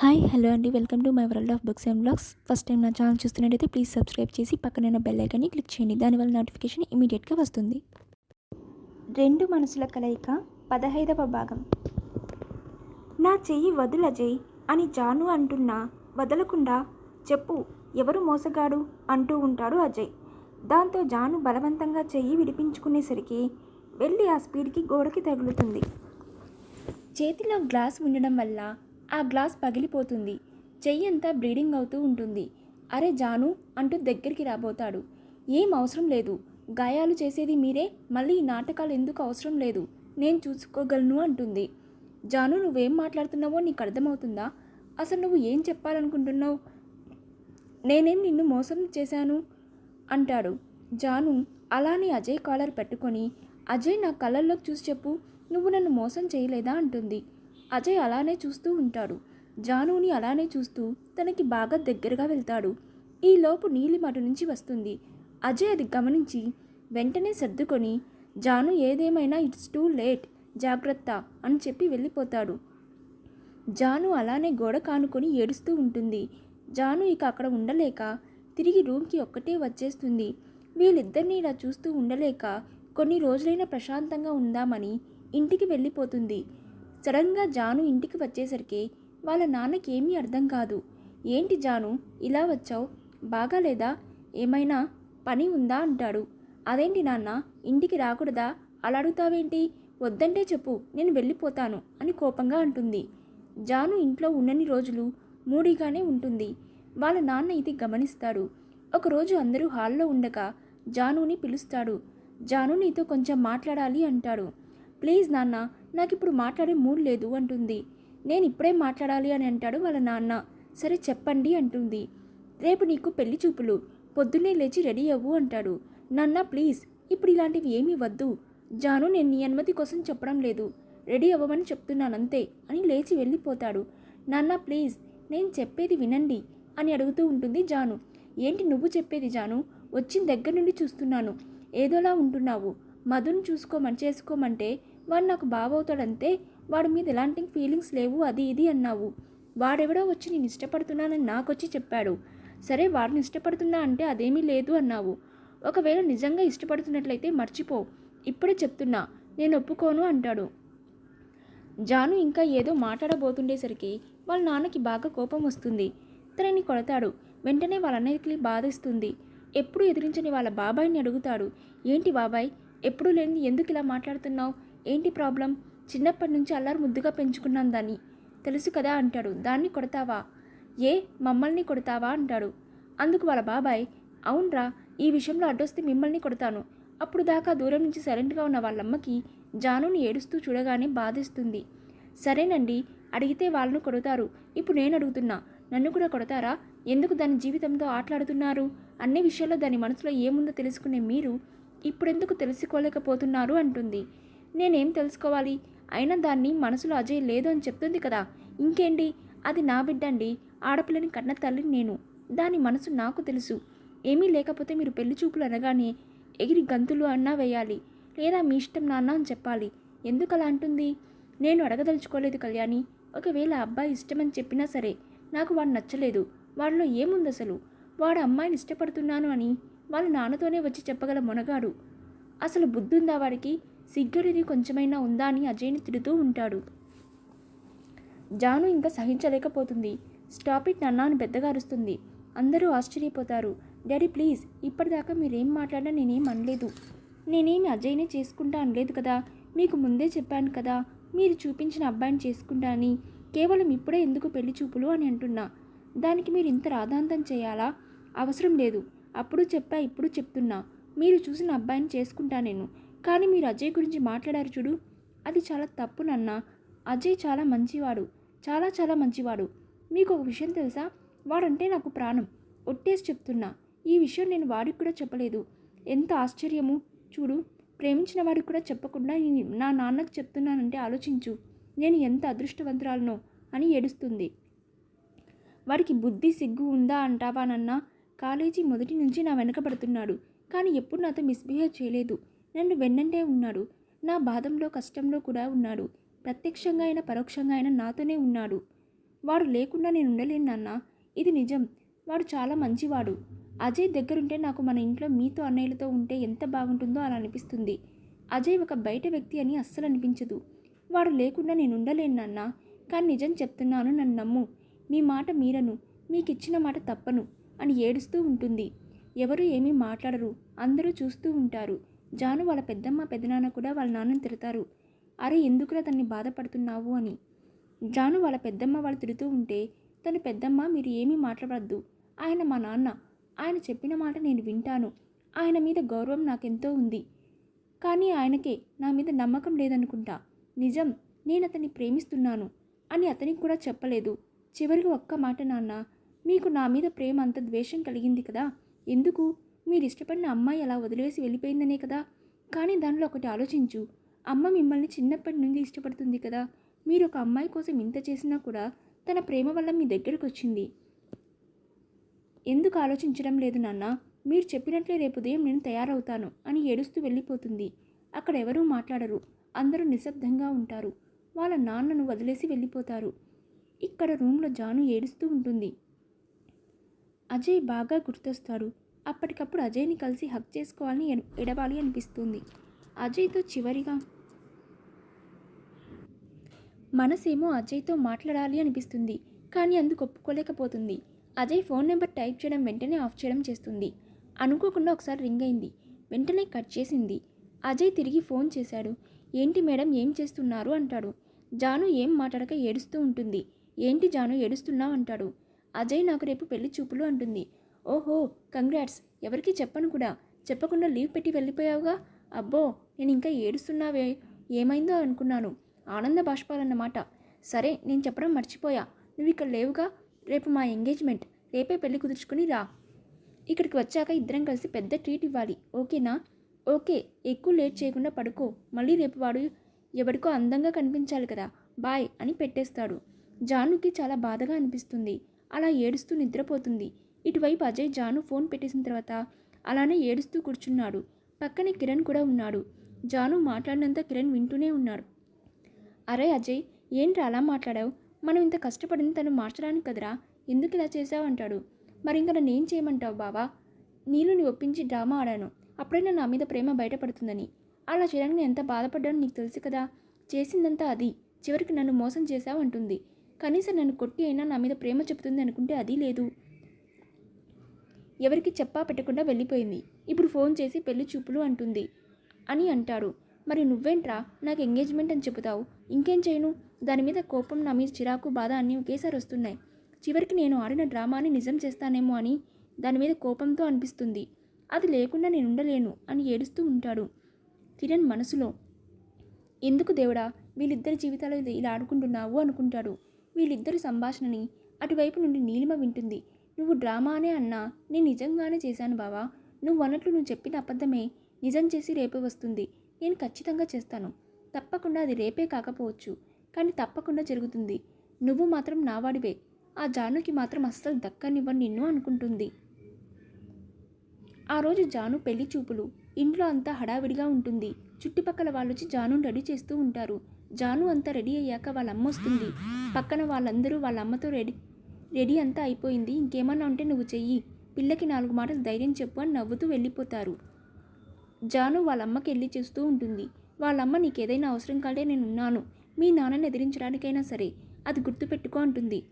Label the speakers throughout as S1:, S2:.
S1: Hi hello అండి. Welcome to my world of books and blogs. First time నా channel చూస్తున్నట్టయితే please subscribe చేసి పక్కన బెల్ ఐకాన్ని క్లిక్ చేయండి. దానివల్ల నోటిఫికేషన్ ఇమీడియట్గా వస్తుంది. రెండు మనసుల కలయిక పదహైదవ భాగం. నా చెయ్యి వదుల జై అని జాను అంటున్నా వదలకుండా చెప్పు ఎవరు మోసగాడు అంటూ ఉంటాడు అజయ్. దాంతో జాను బలవంతంగా చెయ్యి విడిపించుకునేసరికి వెళ్ళి ఆ స్పీడ్కి గోడకి తగులుతుంది. చేతిలో గ్లాస్ ఉండడం వల్ల ఆ గ్లాస్ పగిలిపోతుంది. చెయ్యి అంతా బ్లీడింగ్ అవుతూ ఉంటుంది. అరే జాను అంటూ దగ్గరికి రాబోతాడు. ఏం అవసరం లేదు. గాయాలు చేసేది మీరే మళ్ళీ ఈ నాటకాలు ఎందుకు అవసరం లేదు? నేను చూసుకోగలను అంటుంది. జాను నువ్వేం మాట్లాడుతున్నావో నీకు అర్థమవుతుందా? అసలు నువ్వు ఏం చెప్పాలనుకుంటున్నావు? నేనేం నిన్ను మోసం చేశాను? అంటాడు. జాను అలానే అజయ్ కాలర్ పెట్టుకొని అజయ్ నా కళ్ళల్లోకి చూసి చెప్పు నువ్వు నన్ను మోసం చేయలేదా? అంటుంది. అజయ్ అలానే చూస్తూ ఉంటాడు. జానుని అలానే చూస్తూ తనకి బాగా దగ్గరగా వెళ్తాడు. ఈలోపు నీలిమ అటు నుంచి వస్తుంది. అజయ్ అది గమనించి వెంటనే సర్దుకొని జాను ఏదేమైనా ఇట్స్ టూ లేట్ జాగ్రత్త అని చెప్పి వెళ్ళిపోతాడు. జాను అలానే గోడ కానుకొని ఏడుస్తూ ఉంటుంది. జాను ఇక అక్కడ ఉండలేక తిరిగి రూమ్కి ఒక్కటే వచ్చేస్తుంది. వీళ్ళిద్దరిని ఇలా చూస్తూ ఉండలేక కొన్ని రోజులైనా ప్రశాంతంగా ఉందామని ఇంటికి వెళ్ళిపోతుంది. సడన్గా జాను ఇంటికి వచ్చేసరికి వాళ్ళ నాన్నకి ఏమీ అర్థం కాదు. ఏంటి జాను ఇలా వచ్చావు? బాగాలేదా? ఏమైనా పని ఉందా? అంటాడు. అదేంటి నాన్న ఇంటికి రాకూడదా? అలా అడుగుతావేంటి? వద్దంటే చెప్పు నేను వెళ్ళిపోతాను అని కోపంగా అంటుంది. జాను ఇంట్లో ఉన్నన్ని రోజులు మూడిగానే ఉంటుంది. వాళ్ళ నాన్న ఇది గమనిస్తాడు. ఒకరోజు అందరూ హాల్లో ఉండగా జానుని పిలుస్తాడు. జాను నీతో కొంచెం మాట్లాడాలి అంటాడు. ప్లీజ్ నాన్న నాకు ఇప్పుడు మాట్లాడే మూడ్ లేదు అంటుంది. నేను ఇప్పుడే మాట్లాడాలి అని అంటాడు వాళ్ళ నాన్న. సరే చెప్పండి అంటుంది. రేపు నీకు పెళ్ళి చూపులు. పొద్దున్నే లేచి రెడీ అవ్వు అంటాడు. నాన్న ప్లీజ్ ఇప్పుడు ఇలాంటివి ఏమీ వద్దు. జాను నేను నీ అనుమతి కోసం చెప్పడం లేదు. రెడీ అవ్వమని చెప్తున్నానంతే అని లేచి వెళ్ళిపోతాడు. నాన్న ప్లీజ్ నేను చెప్పేది వినండి అని అడుగుతూ ఉంటుంది జాను. ఏంటి నువ్వు చెప్పేది జాను? వచ్చిన దగ్గర నుండి చూస్తున్నాను. ఏదోలా ఉంటున్నావు. మధుని చూసుకోమని చేసుకోమంటే వాడు నాకు బావవుతాడంతే వాడి మీద ఎలాంటి ఫీలింగ్స్ లేవు అది ఇది అన్నావు. వాడెవడో వచ్చి నేను ఇష్టపడుతున్నానని నాకొచ్చి చెప్పాడు. సరే వాడిని ఇష్టపడుతున్నా అంటే అదేమీ లేదు అన్నావు. ఒకవేళ నిజంగా ఇష్టపడుతున్నట్లయితే మర్చిపో. ఇప్పుడే చెప్తున్నా నేను ఒప్పుకోను అంటాడు. జాను ఇంకా ఏదో మాట్లాడబోతుండేసరికి వాళ్ళ నాన్నకి బాగా కోపం వస్తుంది. తనని కొడతాడు. వెంటనే వాళ్ళ అన్నయ్యకి బాధిస్తుంది. ఎప్పుడు ఎదిరించని వాళ్ళ బాబాయ్ని అడుగుతాడు. ఏంటి బాబాయ్? ఎప్పుడు లేని ఎందుకు ఇలా మాట్లాడుతున్నావు? ఏంటి ప్రాబ్లం? చిన్నప్పటి నుంచి అల్లారు ముద్దుగా పెంచుకున్నాను దాన్ని తెలుసు కదా అంటాడు. దాన్ని కొడతావా? ఏ మమ్మల్ని కొడతావా? అంటాడు. అందుకు వాళ్ళ బాబాయ్ అవునరా ఈ విషయంలో అడ్డొస్తే మిమ్మల్ని కొడతాను. అప్పుడు దాకా దూరం నుంచి సైలెంట్గా ఉన్న వాళ్ళమ్మకి జానుని ఏడుస్తూ చూడగానే బాధిస్తుంది. సరేనండి అడిగితే వాళ్ళను కొడతారు. ఇప్పుడు నేను అడుగుతున్నా నన్ను కూడా కొడతారా? ఎందుకు దాని జీవితంతో ఆటలాడుతున్నారు? అన్ని విషయాల్లో దాని మనసులో ఏముందో తెలుసుకునే మీరు ఇప్పుడెందుకు తెలుసుకోలేకపోతున్నారు? అంటుంది. నేనేం తెలుసుకోవాలి? అయినా దాన్ని మనసులో అజయ్ లేదు అని చెప్తుంది కదా. ఇంకేంటి? అది నా బిడ్డండి. ఆడపిల్లని కన్న తల్లిని నేను. దాని మనసు నాకు తెలుసు. ఏమీ లేకపోతే మీరు పెళ్ళి చూపులు అనగానే ఎగిరి గంతులు అన్నా వేయాలి. లేదా మీ ఇష్టం నాన్న అని చెప్పాలి. ఎందుకు అలా అంటుంది? నేను అడగదలుచుకోలేదు కళ్యాణి. ఒకవేళ అబ్బాయి ఇష్టమని చెప్పినా సరే నాకు వాడు నచ్చలేదు. వాడిలో ఏముంది అసలు? వాడు అమ్మాయిని ఇష్టపడుతున్నాను అని వాళ్ళ నాన్నతోనే వచ్చి చెప్పగల మొనగాడు. అసలు బుద్ధుందా వాడికి? సిగ్గడిది కొంచెమైనా ఉందా అని అజయ్ని తిడుతూ ఉంటాడు. జాను ఇంకా సహించలేకపోతుంది. స్టాప్ ఇట్ నన్నా అని పెద్దగా అరుస్తుంది. అందరూ ఆశ్చర్యపోతారు. డాడీ ప్లీజ్ ఇప్పటిదాకా మీరేం మాట్లాడినా నేనేం అనలేదు. నేనేమి అజయ్నే చేసుకుంటా అనలేదు కదా. మీకు ముందే చెప్పాను కదా మీరు చూపించిన అబ్బాయిని చేసుకుంటా అని. కేవలం ఇప్పుడే ఎందుకు పెళ్ళి చూపులు అని అంటున్నా. దానికి మీరు ఇంత రాధాంతం చేయాలా? అవసరం లేదు. అప్పుడు చెప్పా ఇప్పుడు చెప్తున్నా. మీరు చూసిన అబ్బాయిని చేసుకుంటా నేను. కానీ మీరు అజయ్ గురించి మాట్లాడారు చూడు. అది చాలా తప్పు నాన్న. అజయ్ చాలా మంచివాడు. చాలా చాలా మంచివాడు. మీకు ఒక విషయం తెలుసా? వాడంటే నాకు ప్రాణం. ఒట్టేసి చెప్తున్నా. ఈ విషయం నేను వాడికి కూడా చెప్పలేదు. ఎంత ఆశ్చర్యము. చూడు ప్రేమించిన వాడికి కూడా చెప్పకుండా నా నాన్నకు చెప్తున్నానంటే ఆలోచించు. నేను ఎంత అదృష్టవంతురాలనో అని ఏడుస్తుంది. వాడికి బుద్ధి సిగ్గు ఉందా అంటావానన్నా కాలేజీ మొదటి నుంచి నా వెనకబడుతున్నాడు కానీ ఎప్పుడు నాతో మిస్బిహేవ్ చేయలేదు. నన్ను వెన్నంటే ఉన్నాడు. నా బాధంలో కష్టంలో కూడా ఉన్నాడు. ప్రత్యక్షంగా అయినా పరోక్షంగా అయినా నాతోనే ఉన్నాడు. వాడు లేకుండా నేను ఉండలేను నాన్న. ఇది నిజం. వాడు చాలా మంచివాడు. అజయ్ దగ్గరుంటే నాకు మన ఇంట్లో మీతో అన్నయ్యలతో ఉంటే ఎంత బాగుంటుందో అలా అనిపిస్తుంది. అజయ్ ఒక బయట వ్యక్తి అని అస్సలు అనిపించదు. వాడు లేకుండా నేను ఉండలేను నాన్న. కానీ నిజం చెప్తున్నాను నన్ను నమ్ము. మీ మాట మీరను. మీకు ఇచ్చిన మాట తప్పను అని ఏడుస్తూ ఉంటుంది. ఎవరు ఏమీ మాట్లాడరు. అందరూ చూస్తూ ఉంటారు. జాను వాళ్ళ పెద్దమ్మ పెద్దనాన్న కూడా వాళ్ళ నాన్నని తిడతారు. అరే ఎందుకురా తన్ని బాధపడుతున్నావు అని. జాను వాళ్ళ పెద్దమ్మ వాళ్ళు తిడుతూ ఉంటే తను పెద్దమ్మ మీరు ఏమీ మాట్లాడవద్దు ఆయన మా నాన్న. ఆయన చెప్పిన మాట నేను వింటాను. ఆయన మీద గౌరవం నాకెంతో ఉంది. కానీ ఆయనకే నా మీద నమ్మకం లేదనుకుంటా. నిజం నేను అతన్ని ప్రేమిస్తున్నాను అని అతనికి కూడా చెప్పలేదు. చివరికి ఒక్క మాట నాన్న. మీకు నా మీద ప్రేమ అంత ద్వేషం కలిగింది కదా. ఎందుకు? మీరు ఇష్టపడిన అమ్మాయి అలా వదిలేసి వెళ్ళిపోయిందనే కదా? కానీ దానిలో ఒకటి ఆలోచించు. అమ్మ మిమ్మల్ని చిన్నప్పటి నుండి ఇష్టపడుతుంది కదా? మీరు ఒక అమ్మాయి కోసం ఇంత చేసినా కూడా తన ప్రేమ వల్ల మీ దగ్గరకు వచ్చింది. ఎందుకు ఆలోచించడం లేదు నాన్న? మీరు చెప్పినట్లే రేపు ఉదయం నేను తయారవుతాను అని ఏడుస్తూ వెళ్ళిపోతుంది. అక్కడ ఎవరూ మాట్లాడరు. అందరూ నిశ్శబ్దంగా ఉంటారు. వాళ్ళ నాన్నను వదిలేసి వెళ్ళిపోతారు. ఇక్కడ రూమ్లో జాను ఏడుస్తూ ఉంటుంది. అజయ్ బాగా గుర్తొస్తాడు. అప్పటికప్పుడు అజయ్ని కలిసి హక్ చేసుకోవాలని ఎడవాలి అనిపిస్తుంది. అజయ్తో చివరిగా మనసేమో అజయ్తో మాట్లాడాలి అనిపిస్తుంది కానీ అందుకు ఒప్పుకోలేకపోతుంది. అజయ్ ఫోన్ నెంబర్ టైప్ చేయడం వెంటనే ఆఫ్ చేయడం చేస్తుంది. అనుకోకుండా ఒకసారి రింగ్ అయింది. వెంటనే కట్ చేసింది. అజయ్ తిరిగి ఫోన్ చేశాడు. ఏంటి మేడం ఏం చేస్తున్నారు? అంటాడు. జాను ఏం మాట్లాడక ఏడుస్తూ ఉంటుంది. ఏంటి జాను ఏడుస్తున్నావు? అంటాడు. అజయ్ నాకు రేపు పెళ్ళి చూపులు అంటుంది. ఓహో కంగ్రాట్స్. ఎవరికి చెప్పను కూడా. చెప్పకుండా లీవ్ పెట్టి వెళ్ళిపోయావుగా? అబ్బో నేను ఇంకా ఏడుస్తున్నావే. ఏమైందో అనుకున్నాను. ఆనంద బాష్పాలన్నమాట. సరే నేను చెప్పడం మర్చిపోయా. నువ్వు ఇక్కడ లేవుగా? రేపు మా ఎంగేజ్మెంట్. రేపే పెళ్ళి కుదుర్చుకుని రా. ఇక్కడికి వచ్చాక ఇద్దరం కలిసి పెద్ద ట్రీట్ ఇవ్వాలి. ఓకేనా? ఓకే ఎక్కువ లేట్ చేయకుండా పడుకో. మళ్ళీ రేపు వాడు ఎవరికో అందంగా కనిపించాలి కదా. బాయ్ అని పెట్టేస్తాడు. జానుకి చాలా బాధగా అనిపిస్తుంది. అలా ఏడుస్తూ నిద్రపోతుంది. ఇటువైపు అజయ్ జాను ఫోన్ పెట్టేసిన తర్వాత అలానే ఏడుస్తూ కూర్చున్నాడు. పక్కనే కిరణ్ కూడా ఉన్నాడు. జాను మాట్లాడినంత కిరణ్ వింటూనే ఉన్నాడు అరే అజయ్ ఏంట్రా అలా మాట్లాడావు? మనం ఇంత కష్టపడింది తను మార్చడానికి కదరా? ఎందుకు ఇలా చేసావు అంటాడు. మరి ఇంకా నన్ను ఏం చేయమంటావు బావా? నీళ్ళని ఒప్పించి డ్రామా ఆడాను. అప్పుడైనా నా మీద ప్రేమ బయటపడుతుందని. అలా చేయడానికి నేను ఎంత బాధపడ్డానో నీకు తెలుసు కదా? చేసిందంతా అది. చివరికి నన్ను మోసం చేశావు అంటుంది. కనీసం నన్ను కొట్టి అయినా నా మీద ప్రేమ చెబుతుంది అనుకుంటే అది లేదు. ఎవరికి చెప్పా పెట్టకుండా వెళ్ళిపోయింది. ఇప్పుడు ఫోన్ చేసి పెళ్ళి చూపులు అంటుంది. అని అంటాడు. మరి నువ్వేంట్రా? నాకు ఎంగేజ్మెంట్ అని చెబుతావు. ఇంకేం చేయను? దాని మీద కోపం నా మీద చిరాకు బాధ అన్నీ ఒకేసారి వస్తున్నాయి. చివరికి నేను ఆడిన డ్రామాని నిజం చేస్తానేమో అని దాని మీద కోపంతో అనిపిస్తుంది. అది లేకుండా నేను ఉండలేను అని ఏడుస్తూ ఉంటాడు కిరణ్ మనసులో. ఎందుకు దేవుడా? వీళ్ళిద్దరి జీవితాలు ఇలా ఆడుకుంటున్నావు అనుకుంటాడు. వీళ్ళిద్దరి సంభాషణని అటువైపు నుండి నీలిమ వింటుంది. నువ్వు డ్రామానే అన్నా నేను నిజంగానే చేశాను బావా. నువ్వు అన్నట్లు నువ్వు చెప్పిన అబద్ధమే నిజం చేసి రేపే వస్తుంది. నేను ఖచ్చితంగా చేస్తాను. తప్పకుండా అది రేపే కాకపోవచ్చు. కానీ తప్పకుండా జరుగుతుంది. నువ్వు మాత్రం నావాడివే ఆ జానుకి మాత్రం అస్సలు దక్కనివ్వని నిన్ను అనుకుంటుంది. ఆ రోజు జాను పెళ్ళి చూపులు. ఇంట్లో అంతా హడావిడిగా ఉంటుంది. చుట్టుపక్కల వాళ్ళు వచ్చి జాను రెడీ చేస్తూ ఉంటారు. జాను అంతా రెడీ అయ్యాక వాళ్ళ అమ్మ వస్తుంది. పక్కన వాళ్ళందరూ వాళ్ళ అమ్మతో రెడీ రెడీ అంతా అయిపోయింది. ఇంకేమన్నా ఉంటే నువ్వు చెయ్యి. పిల్లకి నాలుగు మాటలు ధైర్యం చెప్పు అని నవ్వుతూ వెళ్ళిపోతారు. జాను వాళ్ళ అమ్మకి వెళ్ళి చూస్తూ ఉంటుంది. వాళ్ళమ్మ నీకు ఏదైనా అవసరం కాడే నేను ఉన్నాను మీ నాన్నని ఎదిరించడానికైనా సరే. అది గుర్తుపెట్టుకో అంటుంది.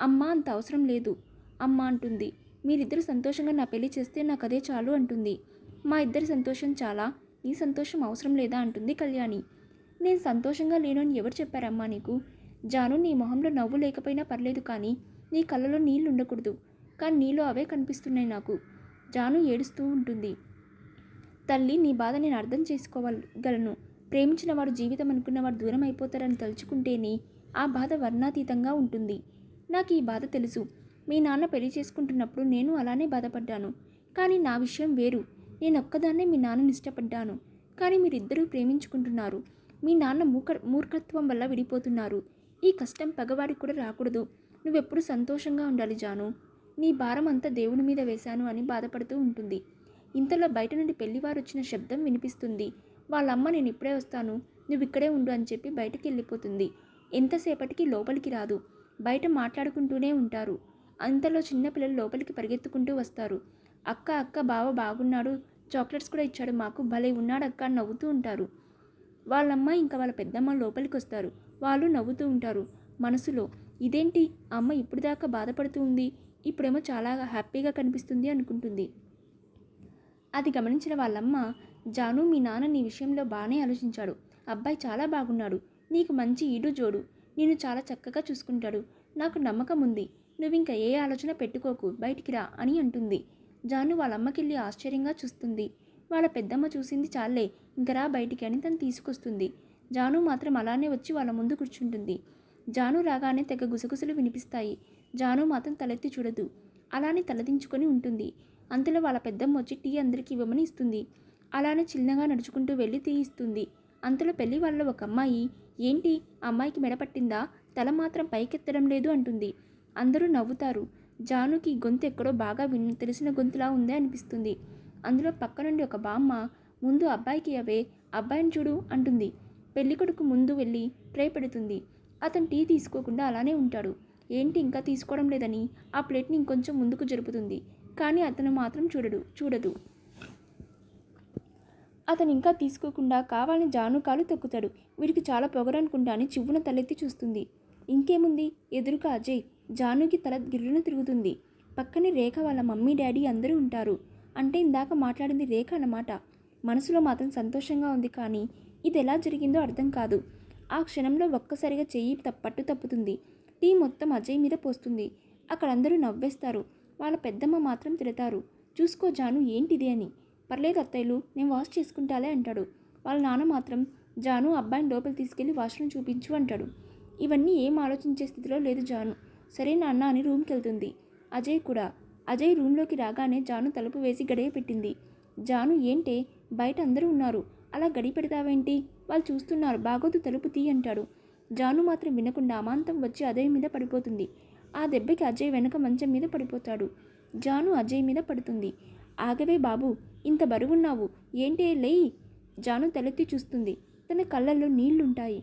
S1: అమ్మ అంత అవసరం లేదు. అమ్మ అంటుంది. మీరిద్దరు సంతోషంగా నా పెళ్ళి చేస్తే నాకు అదే చాలు అంటుంది. మా ఇద్దరి సంతోషం చాలా. నీ సంతోషం అవసరం లేదా అంటుంది కళ్యాణి. నేను సంతోషంగా లేను అని ఎవరు చెప్పారమ్మా నీకు? జాను నీ మొహంలో నవ్వు లేకపోయినా పర్లేదు కానీ నీ కళ్ళలో నీళ్ళు ఉండకూడదు. కానీ నీలో అవే కనిపిస్తున్నాయి నాకు. జాను ఏడుస్తూ ఉంటుంది. తల్లి నీ బాధ నేను అర్థం చేసుకోగలను. ప్రేమించిన వాడు జీవితం అనుకున్నవాడు దూరం అయిపోతారని తలుచుకుంటేనే ఆ బాధ వర్ణాతీతంగా ఉంటుంది. నాకు ఈ బాధ తెలుసు. మీ నాన్న పెళ్ళి చేసుకుంటున్నప్పుడు నేను అలానే బాధపడ్డాను. కానీ నా విషయం వేరు. నేను ఒక్కదాన్నే మీ నాన్నని ఇష్టపడ్డాను. కానీ మీరిద్దరూ ప్రేమించుకుంటున్నారు. మీ నాన్న మూక మూర్ఖత్వం వల్ల విడిపోతున్నారు. ఈ కష్టం పగవాడికి కూడా రాకూడదు. నువ్వెప్పుడు సంతోషంగా ఉండాలి జాను. నీ భారం అంతా దేవుని మీద వేశాను అని బాధపడుతూ ఉంటుంది. ఇంతలో బయట నుండి పెళ్ళివారు వచ్చిన శబ్దం వినిపిస్తుంది. వాళ్ళమ్మ నేను ఇప్పుడే వస్తాను. నువ్వు ఇక్కడే ఉండు అని చెప్పి బయటికి వెళ్ళిపోతుంది ఎంతసేపటికి లోపలికి రాదు. బయట మాట్లాడుకుంటూనే ఉంటారు. అంతలో చిన్నపిల్లలు లోపలికి పరిగెత్తుకుంటూ వస్తారు. అక్క అక్క బావ బాగున్నాడు. చాక్లెట్స్ కూడా ఇచ్చాడు మాకు. భలే ఉన్నాడు అక్క అని నవ్వుతూ ఉంటారు. వాళ్ళమ్మ ఇంకా వాళ్ళ పెద్దమ్మ లోపలికి వస్తారు వాళ్ళు నవ్వుతూ ఉంటారు. మనసులో ఇదేంటి? అమ్మ ఇప్పుడు దాకా బాధపడుతూ ఉంది. ఇప్పుడేమో చాలా హ్యాపీగా కనిపిస్తుంది అనుకుంటుంది. అది గమనించిన వాళ్ళమ్మ జాను మీ నాన్న నీ విషయంలో బాగానే ఆలోచించాడు. అబ్బాయి చాలా బాగున్నాడు. నీకు మంచి ఈడు జోడు. నేను చాలా చక్కగా చూసుకుంటాడు. నాకు నమ్మకం ఉంది. నువ్వు ఇంకా ఏ ఆలోచన పెట్టుకోకు. బయటికి రా అని అంటుంది. జాను వాళ్ళమ్మకెళ్ళి ఆశ్చర్యంగా చూస్తుంది. వాళ్ళ పెద్దమ్మ చూసింది చాలే ఇంక రా బయటికి అని తను తీసుకొస్తుంది. జాను మాత్రం అలానే వచ్చి వాళ్ళ ముందు కూర్చుంటుంది. జాను రాగానే తెగ గుసగుసలు వినిపిస్తాయి. జాను మాత్రం తలెత్తి చూడదు. అలానే తలదించుకొని ఉంటుంది. అంతలో వాళ్ళ పెద్దమ్మ వచ్చి టీ అందరికి ఇవ్వమని ఇస్తుంది. అలానే చిన్నగా నడుచుకుంటూ వెళ్ళి టీ ఇస్తుంది. అంతలో పెళ్ళి వాళ్ళ ఒక అమ్మాయి ఏంటి? అమ్మాయికి మెడపట్టిందా తల మాత్రం పైకెత్తడం లేదు అంటుంది. అందరూ నవ్వుతారు. జానుకి గొంతు ఎక్కడో బాగా విన్ తెలిసిన గొంతులా ఉందే అనిపిస్తుంది. అందులో పక్క నుండి ఒక బామ్మ ముందు అబ్బాయికి అవే అబ్బాయిని చూడు అంటుంది. పెళ్ళికొడుకు ముందు వెళ్ళి ట్రే పెడుతుంది. అతను టీ తీసుకోకుండా అలానే ఉంటాడు. ఏంటి ఇంకా తీసుకోవడం లేదని? ఆ ప్లేట్ని ఇంకొంచెం ముందుకు జరుపుతుంది. కానీ అతను మాత్రం చూడడు చూడదు. అతను ఇంకా తీసుకోకుండా కావాలని జాను కాలు తొక్కుతాడు. వీడికి చాలా పొగరనుకుంటా అని చివ్వున తలెత్తి చూస్తుంది. ఇంకేముంది? ఎదురుగా అజయ్ జానుకి తల గిర్రున తిరుగుతుంది. పక్కనే రేఖ వాళ్ళ మమ్మీ డాడీ అందరూ ఉంటారు. అంటే ఇందాక మాట్లాడింది రేఖ అన్నమాట. మనసులో మాత్రం సంతోషంగా ఉంది కానీ ఇది ఎలా జరిగిందో అర్థం కాదు. ఆ క్షణంలో ఒక్కసారిగా చెయ్యి తప్పట్టు తప్పుతుంది. టీ మొత్తం అజయ్ మీద పోస్తుంది. అక్కడ అందరూ నవ్వేస్తారు. వాళ్ళ పెద్దమ్మ మాత్రం తిడతారు. చూసుకో జాను ఏంటిది అని. పర్లేదు అత్తయ్యలు నేను వాష్ చేసుకుంటాలే అంటాడు. వాళ్ళ నాన్న మాత్రం జాను అబ్బాయిని లోపలి తీసుకెళ్ళి వాష్రూమ్ చూపించు అంటాడు. ఇవన్నీ ఏం ఆలోచించే స్థితిలో లేదు జాను. సరే నాన్న అని రూమ్కి వెళ్తుంది. అజయ్ కూడా. అజయ్ రూమ్లోకి రాగానే జాను తలుపు వేసి గడియ పెట్టింది. జాను ఏంటే? బయట అందరూ ఉన్నారు. అలా గడి పెడతావేంటి వాళ్ళు చూస్తున్నారు. బాగోదు తలుపు తీ అంటాడు. జాను మాత్రం వినకుండా అమాంతం వచ్చి అజయ్ మీద పడిపోతుంది. ఆ దెబ్బకి అజయ్ వెనక మంచం మీద పడిపోతాడు. జాను అజయ్ మీద పడుతుంది. ఆగవే బాబు ఇంత బరువున్నావు. ఏంటే లేయి? జాను తలెత్తి చూస్తుంది. తన కళ్ళల్లో నీళ్ళుంటాయి.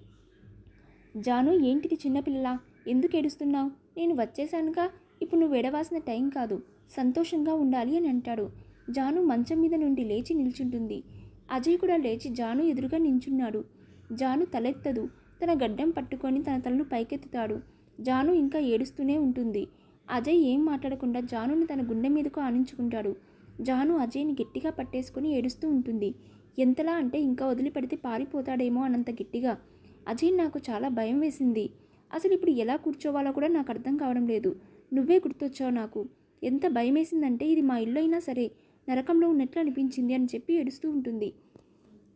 S1: జాను ఏంటిది చిన్నపిల్ల ఎందుకు ఏడుస్తున్నావు? నేను వచ్చేసానుగా ఇప్పుడు నువ్వు ఎడవాల్సిన టైం కాదు. సంతోషంగా ఉండాలి అని అంటాడు. జాను మంచం మీద నుండి లేచి నిల్చుంటుంది. అజయ్ కూడా లేచి జాను ఎదురుగా నించున్నాడు. జాను తలెత్తదు. తన గడ్డం పట్టుకొని తన తలను పైకెత్తుతాడు. జాను ఇంకా ఏడుస్తూనే ఉంటుంది. అజయ్ ఏం మాట్లాడకుండా జానుని తన గుండె మీదకు ఆనించుకుంటాడు. జాను అజయ్ని గట్టిగా పట్టేసుకొని ఏడుస్తూ ఉంటుంది. ఎంతలా అంటే ఇంకా వదిలిపెడితే పారిపోతాడేమో అన్నంత గట్టిగా. అజయ్ నాకు చాలా భయం వేసింది. అసలు ఇప్పుడు ఎలా కూర్చోవాలో కూడా నాకు అర్థం కావడం లేదు. నువ్వే గుర్తొచ్చావు నాకు. ఎంత భయం వేసిందంటే ఇది మా ఇల్లు అయినా సరే. నరకంలో ఉన్నట్లు అనిపించింది అని చెప్పి ఏడుస్తూ ఉంటుంది.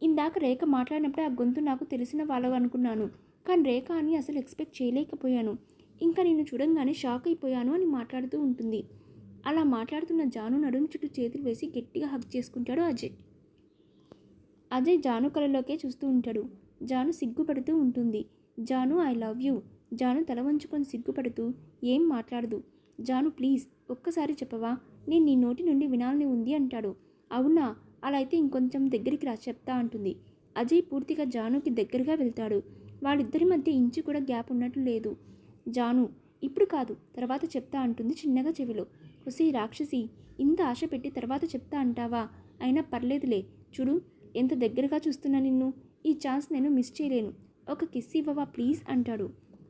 S1: ఇందాక రేఖ మాట్లాడినప్పుడు ఆ గొంతు నాకు తెలిసిన వాళ్ళు అనుకున్నాను. కానీ రేఖ అని అసలు ఎక్స్పెక్ట్ చేయలేకపోయాను. ఇంకా నిన్ను చూడంగానే షాక్ అయిపోయాను అని మాట్లాడుతూ ఉంటుంది. అలా మాట్లాడుతున్న జాను నడుము చుట్టూ చేతులు వేసి గట్టిగా హక్ చేసుకుంటాడు అజయ్. అజయ్ జాను కళ్ళలోకే చూస్తూ ఉంటాడు. జాను సిగ్గుపడుతూ ఉంటుంది. Janu I love you. Janu తల వంచుకొని సిగ్గుపడుతూ ఏం మాట్లాడదు. జాను ప్లీజ్ ఒక్కసారి చెప్పవా? నేను నీ నోటి నుండి వినాలని ఉంది అంటాడు. అవునా? అలా అయితే ఇంకొంచెం దగ్గరికి రా చెప్తా అంటుంది. అజయ్ పూర్తిగా జానుకి దగ్గరగా వెళ్తాడు. వాళ్ళిద్దరి మధ్య ఇంచు కూడా గ్యాప్ ఉన్నట్లు లేదు. జాను ఇప్పుడు కాదు తర్వాత చెప్తా అంటుంది చిన్నగా చెవిలో. హుసీ రాక్షసి ఇంత ఆశ పెట్టి తర్వాత చెప్తా అంటావా? అయినా పర్లేదులే. చూడు ఎంత దగ్గరగా చూస్తున్నా నిన్ను. ఈ ఛాన్స్ నేను మిస్ చేయలేను. ఒక కిస్ ఇవ్వవా ప్లీజ్? అంటాడు.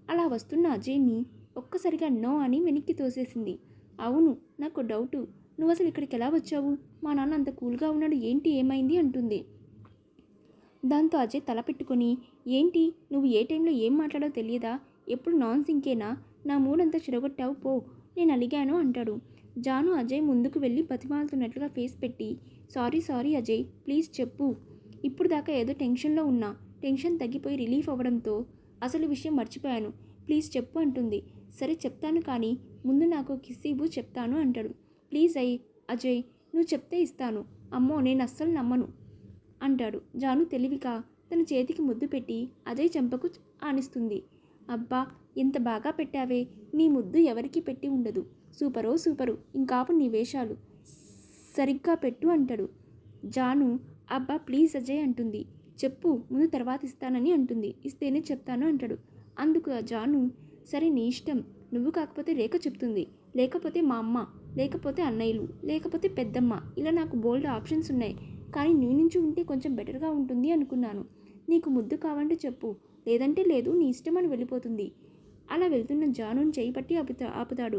S1: అలా వస్తున్న అజయ్ని ఒక్కసారిగా నో అని వెనక్కి తోసేసింది. అవును నాకు డౌటు. నువ్వు అసలు ఇక్కడికి ఎలా వచ్చావు? మా నాన్న అంత కూల్గా ఉన్నాడు ఏంటి ఏమైంది అంటుంది. దాంతో అజయ్ తల పెట్టుకొని ఏంటి? నువ్వు ఏ టైంలో ఏం మాట్లాడో తెలియదా? ఎప్పుడు నాన్ సింకేనా నా మూడంతా చిరగొట్టావు పో. నేను అలిగాను అంటాడు. జాను అజయ్ ముందుకు వెళ్ళి బతిమాలుతున్నట్లుగా ఫేస్ పెట్టి సారీ సారీ అజయ్ ప్లీజ్ చెప్పు. ఇప్పుడు దాకా ఏదో టెన్షన్లో ఉన్నా. టెన్షన్ తగ్గిపోయి రిలీఫ్ అవ్వడంతో అసలు విషయం మర్చిపోయాను. ప్లీజ్ చెప్పు అంటుంది. సరే చెప్తాను కానీ ముందు నాకు కిసీబు చెప్తాను అంటాడు. ప్లీజ్ అయ్యి అజయ్ నువ్వు చెప్తే ఇస్తాను. అమ్మో నేను అస్సలు నమ్మను అంటాడు. జాను తెలివిగా తన చేతికి ముద్దు పెట్టి అజయ్ చెంపకు ఆనిస్తుంది. అబ్బా ఎంత బాగా పెట్టావే. నీ ముద్దు ఎవరికి పెట్టి ఉండదు. సూపరో సూపరు. ఇంకాపు నీ వేషాలు. సరిగ్గా పెట్టు అంటాడు. జాను అబ్బా ప్లీజ్ అజయ్ అంటుంది. చెప్పు ముందు తర్వాత ఇస్తానని అంటుంది. ఇస్తేనే చెప్తాను అంటాడు. అందుకు ఆ జాను సరే నీ ఇష్టం. నువ్వు కాకపోతే రేఖ చెప్తుంది. లేకపోతే మా అమ్మ లేకపోతే అన్నయ్యలు లేకపోతే పెద్దమ్మ. ఇలా నాకు బోల్డ్ ఆప్షన్స్ ఉన్నాయి. కానీ నీ నుంచి ఉంటే కొంచెం బెటర్గా ఉంటుంది అనుకున్నాను. నీకు ముద్దు కావంటే చెప్పు. లేదంటే లేదు నీ ఇష్టం అని వెళ్ళిపోతుంది. అలా వెళ్తున్న జానుని చేయి పట్టి ఆపుతా ఆపుతాడు.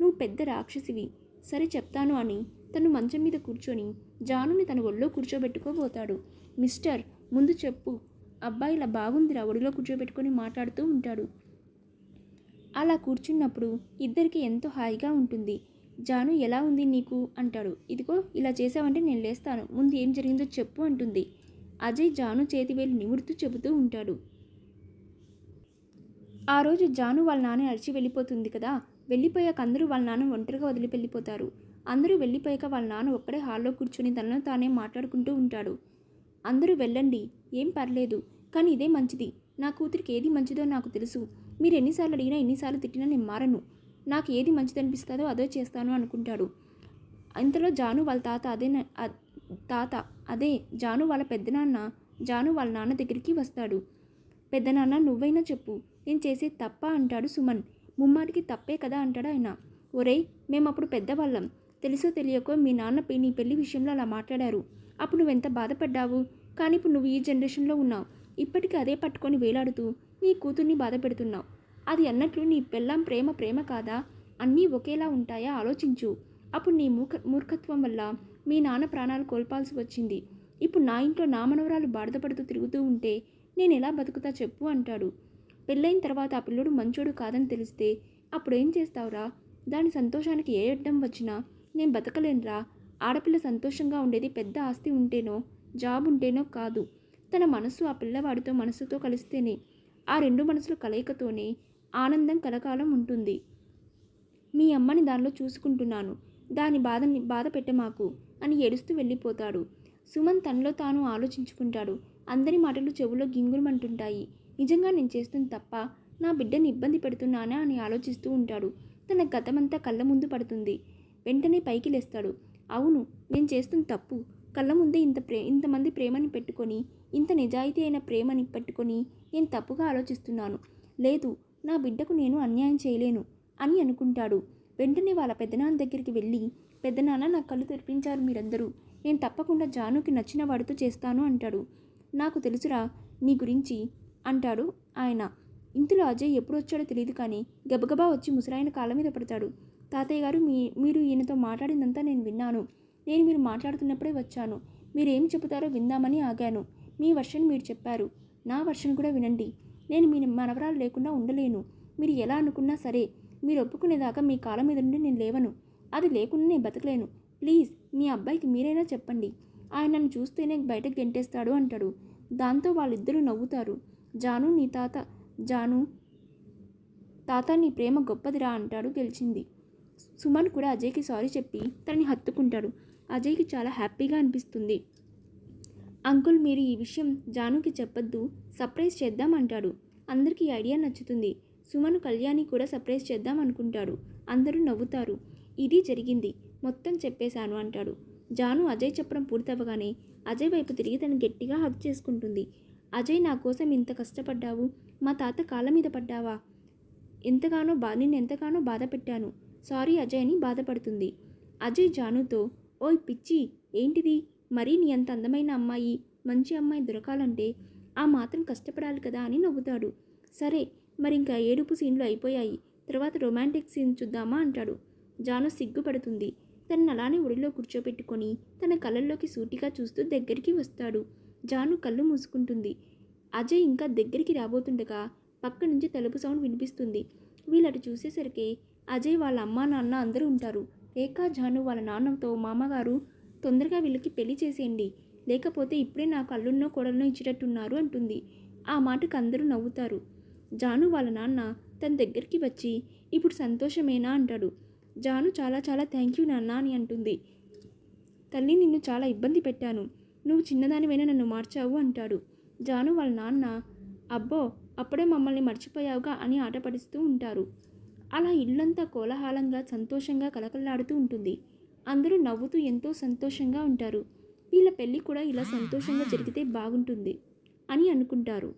S1: నువ్వు పెద్ద రాక్షసివి. సరే చెప్తాను అని తను మంచం మీద కూర్చొని జానుని తన ఒళ్ళో కూర్చోబెట్టుకోబోతాడు. మిస్టర్ ముందు చెప్పు. అబ్బాయి ఇలా బాగుందిరా ఒడిలో కూర్చోబెట్టుకొని మాట్లాడుతూ ఉంటాడు. అలా కూర్చున్నప్పుడు ఇద్దరికి ఎంతో హాయిగా ఉంటుంది. జాను ఎలా ఉంది నీకు? అంటాడు. ఇదిగో ఇలా చేసావంటే నేను లేస్తాను. ముందు ఏం జరిగిందో చెప్పు అంటుంది. అజయ్ జాను చేతివేలు నిమురుతూ చెబుతూ ఉంటాడు. ఆ రోజు జాను వాళ్ళ నాన్న అరిచి వెళ్ళిపోతుంది కదా. వెళ్ళిపోయాక అందరూ వాళ్ళ నాన్న ఒంటరిగా వదిలి వెళ్ళిపోతారు. అందరూ వెళ్ళిపోయాక వాళ్ళ నాన్న ఒక్కడే హాల్లో కూర్చొని తనలో తానే మాట్లాడుకుంటూ ఉంటాడు. అందరూ వెళ్ళండి. ఏం పర్లేదు. కానీ ఇదే మంచిది. నా కూతురికి ఏది మంచిదో నాకు తెలుసు. మీరు ఎన్నిసార్లు అడిగినా ఎన్నిసార్లు తిట్టినా నేను మారను. నాకు ఏది మంచిది అనిపిస్తుందో అదే చేస్తాను అనుకుంటాడు. ఇంతలో జాను వాళ్ళ తాత అదే తాత అదే జాను వాళ్ళ పెద్దనాన్న జాను వాళ్ళ నాన్న దగ్గరికి వస్తాడు. పెద్దనాన్న నువ్వైనా చెప్పు. నేను చేసేది తప్ప అంటాడు సుమన్. ముమ్మాటికి తప్పే కదా అంటాడు ఆయన. ఒరేయ్ మేము అప్పుడు పెద్దవాళ్ళం. తెలుసో తెలియకో మీ నాన్న నీ పెళ్ళి విషయంలో అలా మాట్లాడారు. అప్పుడు నువ్వెంత బాధపడ్డావు? కానీ ఇప్పుడు నువ్వు ఈ జనరేషన్లో ఉన్నావు. ఇప్పటికీ అదే పట్టుకొని వేలాడుతూ నీ కూతుర్ని బాధ పెడుతున్నావు. అది అన్నట్లు నీ పెళ్ళాం ప్రేమ ప్రేమ కాదా? అన్నీ ఒకేలా ఉంటాయా? ఆలోచించు. అప్పుడు నీ మూక మూర్ఖత్వం వల్ల మీ నాన్న ప్రాణాలు కోల్పాల్సి వచ్చింది. ఇప్పుడు నా ఇంట్లో నా మనవరాలు బాధపడుతూ తిరుగుతూ ఉంటే నేను ఎలా బతుకుతా చెప్పు అంటాడు. పెళ్ళైన తర్వాత ఆ పిల్లడు మంచోడు కాదని తెలిస్తే అప్పుడు ఏం చేస్తావురా? దాని సంతోషానికి ఏ అడ్డం వచ్చినా నేను బతకలేనురా. ఆడపిల్ల సంతోషంగా ఉండేది పెద్ద ఆస్తి ఉంటేనో జాబ్ ఉంటేనో కాదు. తన మనసు ఆ పిల్లవాడితో మనసుతో కలిస్తేనే ఆ రెండు మనసుల కలయికతోనే ఆనందం కలకాలం ఉంటుంది. మీ అమ్మని దానిలో చూసుకుంటున్నాను. దాని బాధని బాధ పెట్టమాకు అని ఏడుస్తూ వెళ్ళిపోతాడు. సుమన్ తనలో తాను ఆలోచించుకుంటాడు. అందరి మాటలు చెవులో గింగురమంటుంటాయి నిజంగా నేను చేస్తుంది తప్ప నా బిడ్డని ఇబ్బంది పెడుతున్నానా అని ఆలోచిస్తూ ఉంటాడు. తన గతమంతా కళ్ళ ముందు పడుతుంది. వెంటనే పైకి లేస్తాడు. అవును నేను చేస్తున్న తప్పు. కళ్ళ ముందే ఇంత ప్రే ఇంతమంది ప్రేమని పెట్టుకొని ఇంత నిజాయితీ అయిన ప్రేమని పెట్టుకొని నేను తప్పుగా ఆలోచిస్తున్నాను. లేదు నా బిడ్డకు నేను అన్యాయం చేయలేను అని అనుకుంటాడు. వెంటనే వాళ్ళ పెద్దనాన్న దగ్గరికి వెళ్ళి పెద్దనాన్న నా కళ్ళు తెరిపించారు మీరందరూ. నేను తప్పకుండా జానుకి నచ్చిన వాడితో చేస్తాను అంటాడు. నాకు తెలుసురా నీ గురించి అంటాడు ఆయన. ఇంతలో అజయ్ ఎప్పుడు వచ్చాడో తెలియదు కానీ గబగబా వచ్చి ముసరాయన కాళ్ళ మీద పడతాడు. తాతయ్య గారు మీ మీరు ఈయనతో మాట్లాడిందంతా నేను విన్నాను. నేను మీరు మాట్లాడుతున్నప్పుడే వచ్చాను. మీరు ఏం చెబుతారో విందామని ఆగాను. మీ వర్షన్ మీరు చెప్పారు. నా వర్షన్ కూడా వినండి. నేను మీ మనవరాలు లేకుండా ఉండలేను. మీరు ఎలా అనుకున్నా సరే మీరు ఒప్పుకునేదాకా మీ కాళ్ళ మీద నుండి నేను లేవను. అది లేకుండా నేను బతకలేను. ప్లీజ్ మీ అబ్బాయికి మీరైనా చెప్పండి. ఆయన నన్ను చూస్తేనే బయటకు గెంటేస్తాడు అంటాడు. దాంతో వాళ్ళిద్దరూ నవ్వుతారు. జాను నీ తాత జాను తాత నీ ప్రేమ గొప్పదిరా అంటాడు గెలిచింది. సుమన్ కూడా అజయ్కి సారీ చెప్పి తనని హత్తుకుంటాడు. అజయ్కి చాలా హ్యాపీగా అనిపిస్తుంది. అంకుల్ మీరు ఈ విషయం జానుకి చెప్పొద్దు సర్ప్రైజ్ చేద్దాం అంటాడు. అందరికీ ఐడియా నచ్చుతుంది. సుమను కళ్యాణి కూడా సర్ప్రైజ్ చేద్దాం అనుకుంటాడు అందరూ నవ్వుతారు. ఇది జరిగింది. మొత్తం చెప్పేశాను అంటాడు. జాను అజయ్ చెప్పడం పూర్తవగానే అజయ్ వైపు తిరిగి తను గట్టిగా హక్ చేసుకుంటుంది. అజయ్ నా కోసం ఇంత కష్టపడ్డావు? మా తాత కాళ్ళ మీద పడ్డావా? ఎంతగానో బా నిన్ను ఎంతగానో బాధ పెట్టాను. సారీ అజయ్ అని బాధపడుతుంది. అజయ్ జానుతో ఓయ్ పిచ్చి ఏంటిది? మరీ నీ అంత అందమైన అమ్మాయి మంచి అమ్మాయి దొరకాలంటే ఆ మాత్రం కష్టపడాలి కదా అని నవ్వుతాడు. సరే మరి ఇంకా ఏడుపు సీన్లు అయిపోయాయి. తర్వాత రొమాంటిక్ సీన్ చూద్దామా అంటాడు. జాను సిగ్గుపడుతుంది. తనని అలానే ఒడిలో కూర్చోబెట్టుకొని తన కళ్ళల్లోకి సూటిగా చూస్తూ దగ్గరికి వస్తాడు. జాను కళ్ళు మూసుకుంటుంది. అజయ్ ఇంకా దగ్గరికి రాబోతుండగా పక్క నుంచి తలుపు సౌండ్ వినిపిస్తుంది. వీళ్ళటు చూసేసరికి అజయ్ వాళ్ళ అమ్మా నాన్న అందరూ ఉంటారు. రేఖా జాను వాళ్ళ నాన్నతో మామగారు తొందరగా వీళ్ళకి పెళ్ళి చేసేయండి. లేకపోతే ఇప్పుడే నాకు అల్లున్నో కొడలనో ఇచ్చేటట్టున్నారు అంటుంది. ఆ మాటకు అందరూ నవ్వుతారు. జాను వాళ్ళ నాన్న తన దగ్గరికి వచ్చి ఇప్పుడు సంతోషమేనా? అంటాడు. జాను చాలా చాలా థ్యాంక్ యూ నాన్న అని అంటుంది. తల్లి నిన్ను చాలా ఇబ్బంది పెట్టాను. నువ్వు చిన్నదానివైనా నన్ను మార్చావు అంటాడు. జాను వాళ్ళ నాన్న అబ్బో అప్పుడే మమ్మల్ని మర్చిపోయావుగా అని ఆటపడిస్తూ ఉంటారు. అలా ఇల్లంతా కోలాహలంగా సంతోషంగా కలకల్లాడుతూ ఉంటుంది. అందరూ నవ్వుతూ ఎంతో సంతోషంగా ఉంటారు. వీళ్ళ పెళ్ళి కూడా ఇలా సంతోషంగా జరిగితే బాగుంటుంది అని అనుకుంటారు.